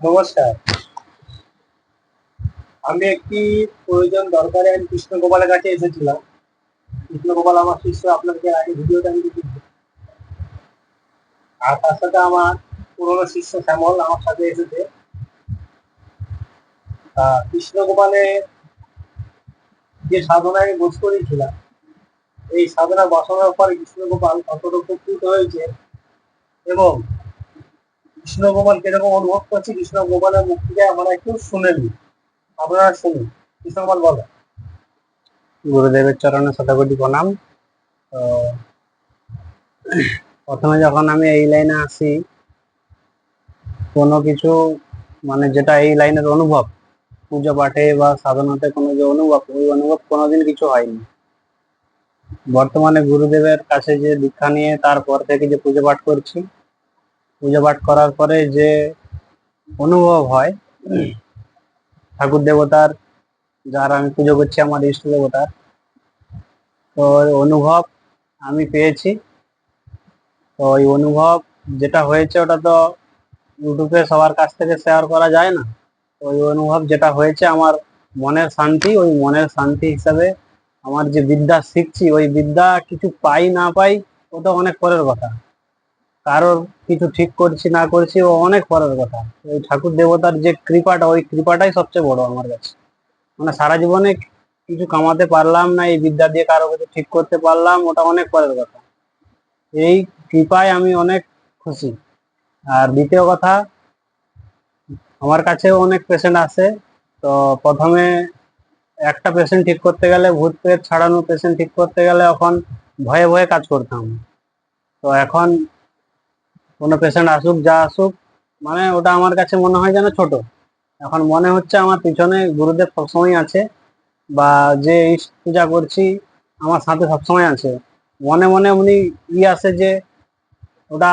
নমস্কার। আমি একটি প্রয়োজন দরকারে আমি কৃষ্ণ গোপালের কাছে এসেছিলাম। কৃষ্ণ গোপাল আমার শিষ্য আপনাকে আগে ভিডিওটা আমি আর তার সাথে আমার পুরনো শিষ্য শ্যামল আমার সাথে এসেছে। তা কৃষ্ণ গোপালের যে সাধনা আমি বোঝ করেছিলাম, এই সাধনা বসানোর পরে কৃষ্ণ গোপাল কতটা উপকৃত হয়েছে এবং কৃষ্ণ গোপাল কীরকম অনুভব করছে, কৃষ্ণ গোপালের মুখ থেকে আমরা একটু শুনে নিই। আপনারা শুনুন। কৃষ্ণ গোপাল, বলো। গুরুদেবের চরণে শতকোটি প্রণাম। তো, প্রথমে যখন আমি এই লাইনে আসি, কোনো কিছু মানে যেটা এই লাইনের অনুভব, পুজো পাঠে বা সাধনাতে কোনো যে অনুভব, ওই অনুভব কোনোদিন কিছু হয়নি। বর্তমানে গুরুদেবের কাছে যে দীক্ষা নিয়ে তারপর থেকে যে পুজো পাঠ করছি পুজো পাঠ করার পরে যে অনুভব হয়, ঠাকুর দেবতার, যার আমি পুজো করছি আমার ইষ্ট দেবতার, তো অনুভব আমি পেয়েছি। তো ওই অনুভব যেটা হয়েছে ওটা তো ইউটিউবে সবার কাছ থেকে শেয়ার করা যায় না। ওই অনুভব যেটা হয়েছে আমার মনের শান্তি, ওই মনের শান্তি হিসাবে আমার যে বিদ্যা শিখছি, ওই বিদ্যা কিছু পাই না পাই ওটা অনেক পরের কথা। কারোর কিছু ঠিক করছি, না করছি, ও অনেক পরের কথা। ওই ঠাকুর দেবতার যে কৃপাটা, ওই কৃপাটাই সবচেয়ে বড় আমার কাছে। মানে সারা জীবনে কিছু কামাতে পারলাম না, এই বিদ্যা দিয়ে কারও কিছু ঠিক করতে পারলাম, ওটা অনেক পরের কথা। এই কৃপায় আমি অনেক খুশি। আর দ্বিতীয় কথা, আমার কাছেও অনেক পেশেন্ট আসে। তো প্রথমে একটা পেশেন্ট ঠিক করতে গেলে, ভূত প্রেত ছাড়ানো পেশেন্ট ঠিক করতে গেলে, এখন ভয়ে ভয়ে কাজ করতাম। তো এখন কোনো পেশেন্ট আসুক, যা আসুক মানে ওটা আমার কাছে মনে হয় যেন ছোট। এখন মনে হচ্ছে আমার পিছনে গুরুদেব সবসময় আছে, বা যে পূজা করছি আমার সাথে সবসময় আছে। মনে মনে উনি ই আসে যে ওটা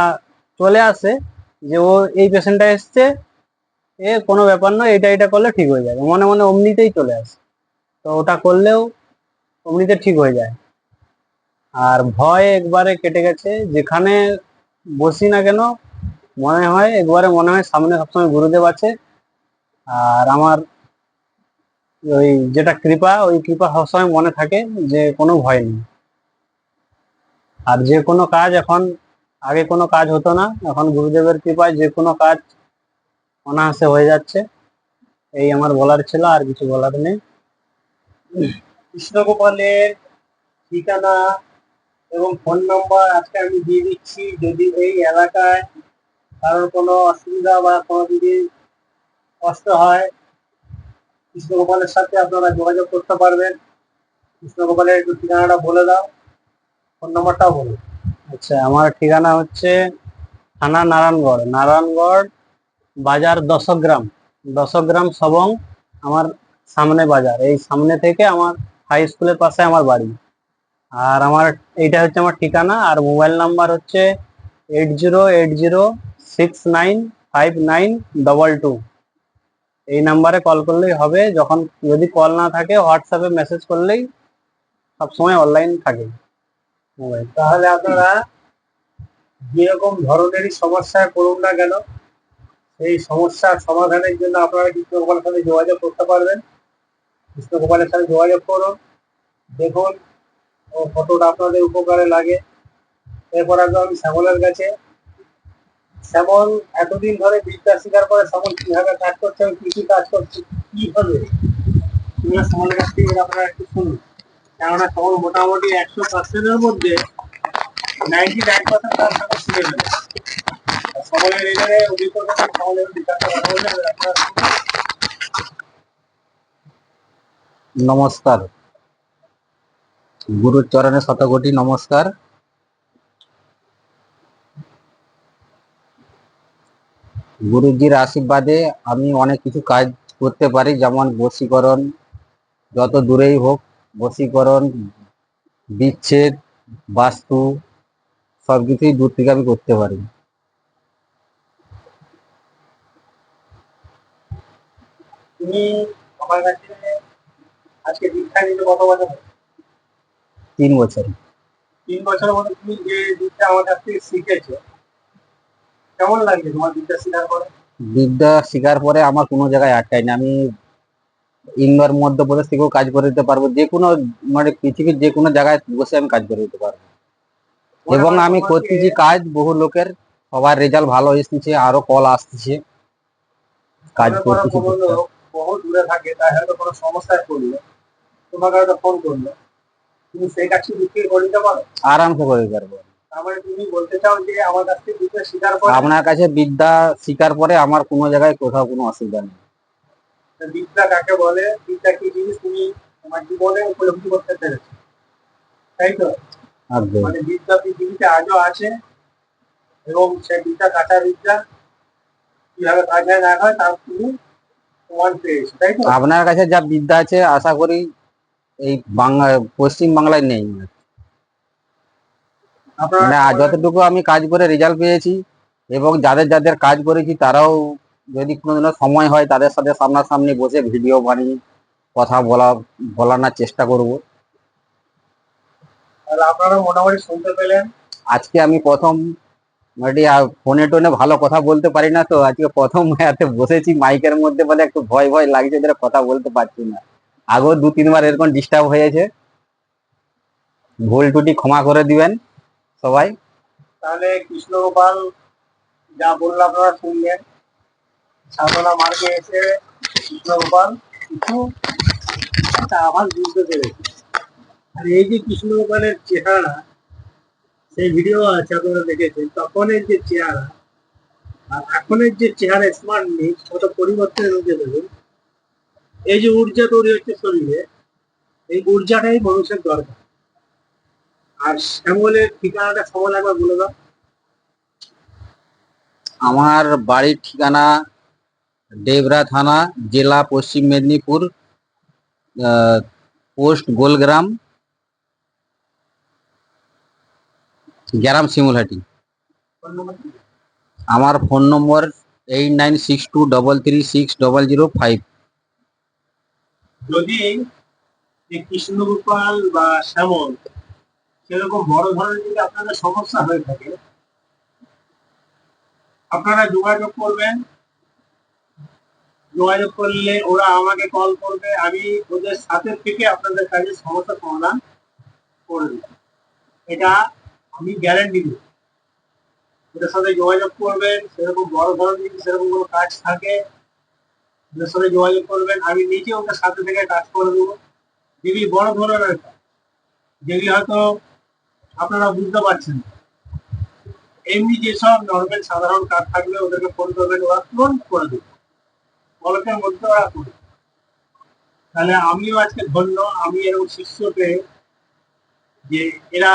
চলে আসে, যে ও এই পেশেন্টটা এসছে, এ কোনো ব্যাপার নয় এটা এটা করলে ঠিক হয়ে যাবে। মনে মনে অমনিতেই চলে আসে। তো ওটা করলেও অমনিতে ঠিক হয়ে যায়। আর ভয় একবারে কেটে গেছে, যেখানে বসি না কেন, মনে হয়, একবারে মনে হয় সামনে সবসময় গুরুদেব আছে। আর আমার ওই যেটা কৃপা, ওই কৃপা সবসময় মনে থাকে যে কোনো ভয় নেই। আর যে কোনো কাজ এখন, আগে কোনো কাজ হতো না, এখন গুরুদেবের কৃপায় যে কোনো কাজ অনায়াসে হয়ে যাচ্ছে। এই আমার বলার ছিল, আর কিছু বলার নেই। কৃষ্ণ গোপালের ঠিকানা এবং ফোন নম্বর আজকে আমি দিয়ে দিচ্ছি। যদি এই এলাকায় কারোর কোনো অসুবিধা বা কোনো যদি কষ্ট হয় কৃষ্ণ গোপালের সাথে আপনারা যোগাযোগ করতে পারবেন। কৃষ্ণ গোপালের একটু ঠিকানাটা বলে দাও ফোন নম্বরটাও বলো আচ্ছা আমার ঠিকানা হচ্ছে থানা নারায়ণগড়। নারায়ণগড় বাজার দশগ্রাম। দশগ্রাম সবং, আমার সামনে বাজার। এই সামনে থেকে আমার হাই স্কুলের পাশে আমার বাড়ি। আর আমার এইটা হচ্ছে আমার ঠিকানা, আর মোবাইল নাম্বার হচ্ছে eight zero eight zero six nine five nine double two এই নাম্বারে কল করলেই হবে, যখন যদি কল না থাকে হোয়াটসঅ্যাপে মেসেজ করলেই সবসময় অনলাইন থাকে মোবাইল। তাহলে আপনারা যেরকম ধরনেরই সমস্যায় পড়ুন না কেন, সেই সমস্যার সমাধানের জন্য আপনারা কৃষ্ণ গোপালের সাথে যোগাযোগ করতে পারবেন। কৃষ্ণ গোপালের সাথে যোগাযোগ করুন। দেখুন ও কতটা আপনাদের উপকারে লাগে। এরপর আসব আমি শ্যামলের কাছে। শ্যামল এতদিন ধরে বিদ্যা স্বীকার করে, শ্যামল, কীভাবে কাজ করছে? এবং কি কি কাজ করছে? কীভাবে তোমরা শ্যামলের কাছ থেকে আপনারা একটু শুনুন। কেননা শ্যামল মোটামুটি একশো পার্সেন্টের মধ্যে নাইনটি নাইন পার্সেন্ট তার সাথে নেবে। এই জায়গায় অভিজ্ঞতা আপনারা নমস্কার। গুরুর চরণে শতকোটি নমস্কার গুরুজির আশীর্বাদে আমি অনেক কিছু কাজ করতে পারি, যেমন বশীকরণ, যত দূরেই হোক বশীকরণ, বিচ্ছেদ, বাস্তু সব কিছুই দূর থেকে আমি করতে পারি তুমি আমার কাছে আজকে দীক্ষা নিতে কত বছর? তিন বছর। তিন বছরের মধ্যে তুমি যে বিদ্যা আমার কাছ থেকে শিখেছো কেমন লাগছে তোমার বিদ্যা শেখার পরে? বিদ্যা পরে আমার কোনো জায়গায় আটকায় না। আমি ইন্দোর মধ্যপ্রদেশ থেকেও কাজ করে দিতে পারব। যে কোনো মানে পৃথিবীর যে কোনো জায়গায় বসে আমি কাজ করে দিতে পারব। এবং আমি করতেছি কাজ বহু লোকের সবার রেজাল্ট ভালো এসেছে আরও কল আসতেছে কাজ করতেছি বহু দূরে থাকে তাই হয়তো কোনো সমস্যায় পড়ল। তোমাকে হয়তো ফোন করল। তুমি সেই কাজটি বিক্রি করে দিতে পারো আরামসে করে দিতে পারব তার মানে তুমি বলতে চাও যে আমার কাছ থেকে বিদ্যা স্বীকার করে? আপনার কাছে বিদ্যা শিকার পরে আমার কোনো জায়গায় কোথাও কোনো অসুবিধা নেই। বিদ্যা কাকে বলে? বিদ্যা কি জিনিস তুমি তোমার জীবনে উপলব্ধি করতে পেরেছ? তাই তো? মানে বিদ্যা পৃথিবীতে আজও আছে? এবং সেই বিদ্যা কাঁচা বিদ্যা কীভাবে কাজে না হয় তার তুমি প্রমাণ পেয়েছ তাই তো? আপনার কাছে যা বিদ্যা আছে আশা করি এই বাংলা পশ্চিম বাংলায় নেই। আপনারা মানে যতটুকু আমি কাজ করে রেজাল্ট পেয়েছি এবং যাদের যাদের কাজ করেছি তারাও যদি কোনোদিনও সময় হয় তাদের সাথে সামনাসামনি বসে ভিডিও বানিয়ে কথা বলা বলানোর চেষ্টা করব। তাহলে আপনারা মোটামুটি শুনতে পেলেন। আজকে আমি প্রথম মানে ফোনে টোনে ভালো কথা বলতে পারি না তো আজকে প্রথম হাতে বসেছি মাইকের মধ্যে বলে একটু ভয় ভয় লাগছে কথা বলতে পারছি না। আগেও দু, তিনবার এরকম ডিস্টার্ব হয়েছে। ভুল টুটি ক্ষমা করে দিবেন সবাই। তাহলে কৃষ্ণগোপাল যা বলল আপনারা শুনলেন সাধনা মার্গে এসে কৃষ্ণগোপাল কিছু একটা আভাস বুঝতে পেরেছে। আর এই যে কৃষ্ণগোপালের চেহারা, সেই ভিডিও আছে আপনারা দেখেছেন, তখনের যে চেহারা আর এখনের যে চেহারা স্মার্ট নেই, কত পরিবর্তনের মধ্যে দেখুন। এই যে ঊর্জা তৈরি হচ্ছে শরীরে, এই ঊর্জাটাই মানুষের দরকার। আর শ্যামলের ঠিকানাটা শ্যামল একবার বলে দাও। আমার বাড়ির ঠিকানা ডেবরা থানা, জেলা পশ্চিম মেদিনীপুর পোস্ট গোলগ্রাম, গ্রাম শিমুলহাটি? আমার phone number eight nine six two double three six double zero five. যদি কৃষ্ণগোপাল বা শ্যামল সেরকম বড় ধরনের যদি আপনাদের সমস্যা হয়ে থাকে, আপনারা যোগাযোগ করবেন। যোগাযোগ করলে ওরা আমাকে কল করবে, আমি ওদের সাথে থেকে আপনাদের কাজে সমস্যা সমাধান করে দেব। এটা আমি গ্যারান্টি দিই ওদের সাথে যোগাযোগ করবেন, সেরকম বড় ধরনের যদি সেরকম কোনো কাজ থাকে ওদের সাথে যোগাযোগ করবেন, আমি নিজে ওদের সাথে থেকে কাজ করে দেবো। যেগুলি বড় ধরনের যেগুলি হয়তো আপনারা বুঝতে পারছেন। এমনি যেসব নর্মাল সাধারণ কাজ থাকলে ওদেরকে ফোন করবেন, ওরা তুরন্ত করে দেবে। পলকের মধ্যে ওরা করে তাহলে আমিও আজকে ধন্য, আমি এরকম শিষ্য পেয়ে যে এরা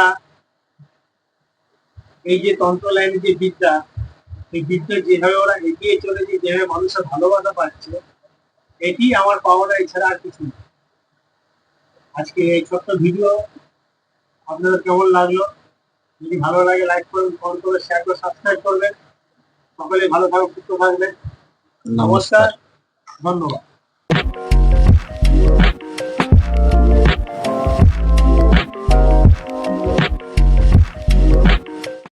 এই যে তন্ত্র লাইনের যে বিদ্যা এই বিদ্যা যেভাবে ওরা এগিয়ে চলেছে যেভাবে মানুষের ভালোবাসা পাচ্ছে এটি আমার পাওয়াটা এছাড়া আর কিছু না। আজকে এই ছোট্ট ভিডিও আপনাদের কেমন লাগল? যদি ভালো লাগে লাইক করবেন ফোন করে শেয়ার করে সাবস্ক্রাইব করবেন। সকলে ভালো থাকবেন সুস্থ থাকবেন। নমস্কার ধন্যবাদ।